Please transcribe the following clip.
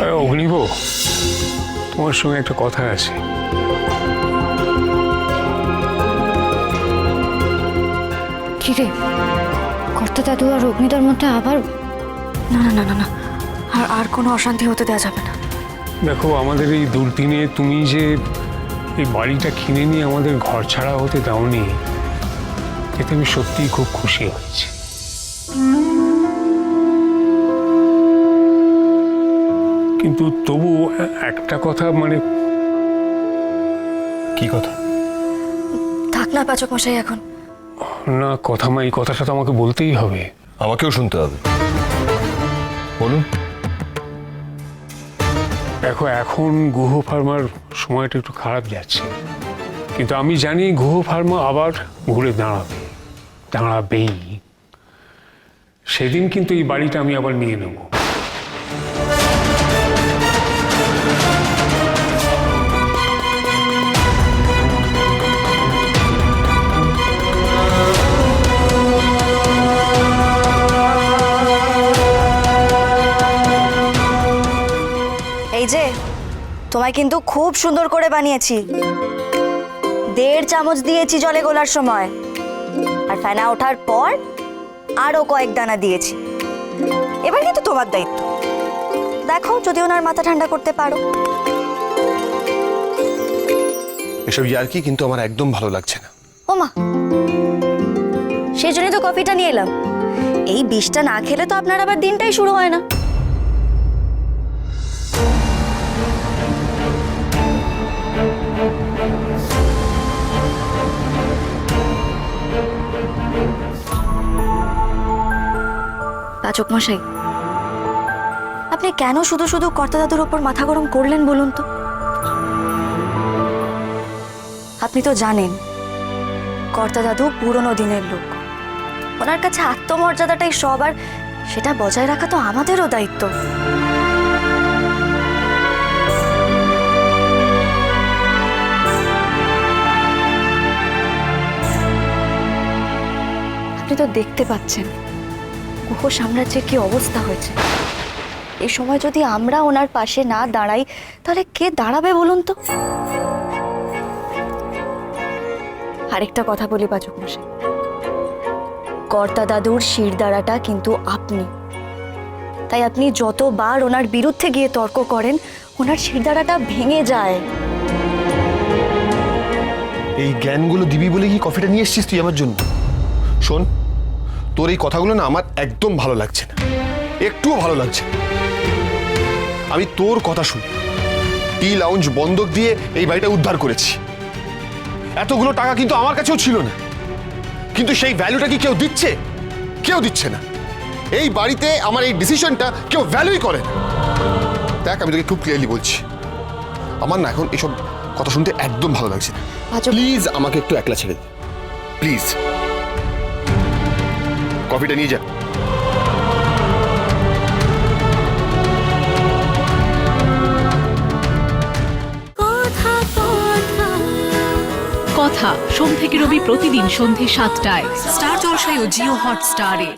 আরে অগ্নিব তোমার সঙ্গে একটা কথা আছে। কি রে? কর্তা দাদু আর অগ্নিদার মধ্যে আবার না না না না না। আর আর কোনো অশান্তি হতে দেওয়া যাবে না। দেখো আমাদের এই দুর্দিনে তুমি যে এই বাড়িটা কিনে নিয়ে আমাদের ঘর ছাড়া হতে দাওনি এতে আমি সত্যিই খুব খুশি হয়েছি। কিন্তু তবু একটা কথা মানে কি কথা? থাক না পাচক মশাই এখন। না কথা মা এই কথাটা তো আমাকে বলতেই হবে। আমাকেও শুনতে হবে। বলুন। দেখো এখন গুহ ফার্মার সময়টা একটু খারাপ যাচ্ছে। কিন্তু আমি জানি গুহ ফার্মা আবার ঘুরে দাঁড়াবে দাঁড়াবেই। সেদিন কিন্তু এই বাড়িটা আমি আবার নিয়ে নেব। যে তোমায় কিন্তু খুব সুন্দর করে বানিয়েছি। দেড় চামচ দিয়েছি জলে গোলার সময়। আর ফেনা ওঠার পর আরও কয়েক দানা দিয়েছি। এবার কিন্তু তোমার দায়িত্ব। দেখো যদি ওনার মাথা ঠান্ডা করতে পারো। এসব ইয়ার্কি কিন্তু আমার একদম ভালো লাগছে না। ও মা সেই জন্যই তো কফিটা নিয়ে এলাম। এই বিষটা না খেলে তো আপনার আবার দিনটাই শুরু হয় না। পাচক মশাই আপনি কেন শুধু শুধু কর্তা দাদুর ওপর মাথা গরম করলেন বলুন তো? আপনি তো জানেন কর্তা দাদু পুরনো দিনের লোক। ওনার কাছে আত্মমর্যাদাটাই সব আর সেটা বজায় রাখা তো আমাদেরও দায়িত্ব। আপনি তো দেখতে পাচ্ছেন। গুহ সাম্রাজ্যের কি অবস্থা হয়েছে? এই সময় যদি আমরা ওনার পাশে না দাঁড়াই, তাহলে কে দাঁড়াবে বলুন তো? আরেকটা কথা বলি পাচক মশাই। কর্তা দাদুর শিরদাঁড়াটা কিন্তু আপনি। তাই আপনি যতবার ওনার বিরুদ্ধে গিয়ে তর্ক করেন, ওনার শিরদাঁড়াটা ভেঙে যায়। এই জ্ঞানগুলো দিবি বলে কি কফিটা নিয়ে এসেছিস তুই আমার জন্য? শোন তোর এই কথাগুলো না আমার একদম ভালো লাগছে না। একটুও ভালো লাগছে আমি তোর কথা শুনি। টি লাউঞ্জ বন্ধক দিয়ে এই বাড়িটা উদ্ধার করেছি। এতগুলো টাকা কিন্তু আমার কাছেও ছিল না। কিন্তু সেই ভ্যালুটা কি কেউ দিচ্ছে? কেউ দিচ্ছে না। এই বাড়িতে আমার এই ডিসিশনটা কেউ ভ্যালুই করে না। দেখ আমি তোকে খুব ক্লিয়ারলি বলছি। আমার না এখন এসব কথা শুনতে একদম ভালো লাগছে না। প্লিজ আমাকে একটু একলা ছেড়ে দে। প্লিজ কফিটা নিয়ে যা। কথা সোম থেকে রবি প্রতিদিন সন্ধে সাতটায়। স্টার জলসায় ও জিও হটস্টারে।